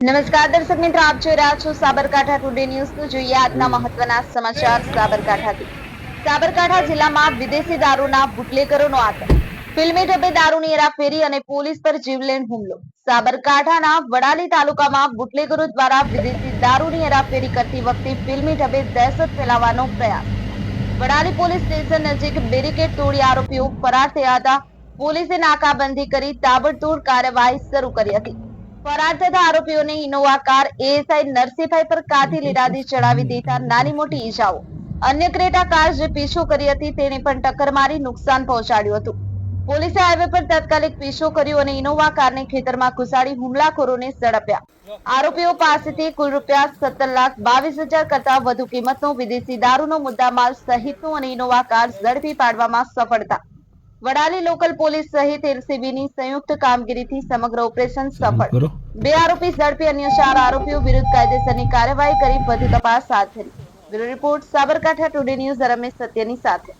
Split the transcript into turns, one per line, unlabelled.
નમસ્કાર, દર્શક મિત્રો, આપ જોઈ રહ્યા છો સાબરકાંઠા ટુડે ન્યૂઝ તો જોઈએ આજના મહત્વના સમાચાર સાબરકાંઠાથી. સાબરકાંઠા જિલ્લામાં વિદેશી દારૂના બુટલેકરોનો આતંક. ફિલ્મી ઢબે દારૂની હેરાફેરી અને પોલીસ પર જીવલેણ હુમલો. સાબરકાંઠાના વડાલી તાલુકામાં બુટલેગરો દ્વારા વિદેશી દારૂની હેરાફેરી કરતી વખતે ફિલ્મી ઢબે દહેશત ફેલાવવાનો પ્રયાસ. વડાલી પોલીસ સ્ટેશન નજીક બેરિકેડ તોડી આરોપીઓ ફરાર થયા હતા. પોલીસે નાકાબંધી કરી તાબડતોડ કાર્યવાહી શરૂ કરી હતી. ફરાર થતા આરોપીઓને ઇનોવા કાર એએસઆઈ નરસિંહભાઈ પર કાથી લીરાદી ચડાવી દેતા નાની મોટી ઈજાઓ. અન્ય ક્રેટા કાર જે પીછો કરી હતી તેને પણ ટક્કર મારી નુકસાન પહોંચાડ્યું હતું. પોલીસે હાઈવે પર તાત્કાલિક પીછો કર્યો અને ઇનોવા કારને ખેતરમાં ઘુસાડી હુમલાખોરોને ઝડપ્યા. આરોપીઓ પાસેથી કુલ રૂપિયા સત્તર લાખ બાવીસ હજાર કરતા વધુ કિંમતનો વિદેશી દારૂનો મુદ્દામાલ સહિતનો અને ઇનોવા કાર ઝડપી પાડવામાં સફળતા વડાલી લોકલ પોલીસ સહિત એલસીબીની સંયુક્ત કામગીરીથી સમગ્ર ઓપરેશન સફળ. બે આરોપી ઝડપી અન્ય ચાર આરોપીઓ વિરુદ્ધ કાયદેસરની કાર્યવાહી કરી વધુ તપાસ હાથ ધરી. Bureau report Sabarkantha today news Ramesh સત્યની સાથે.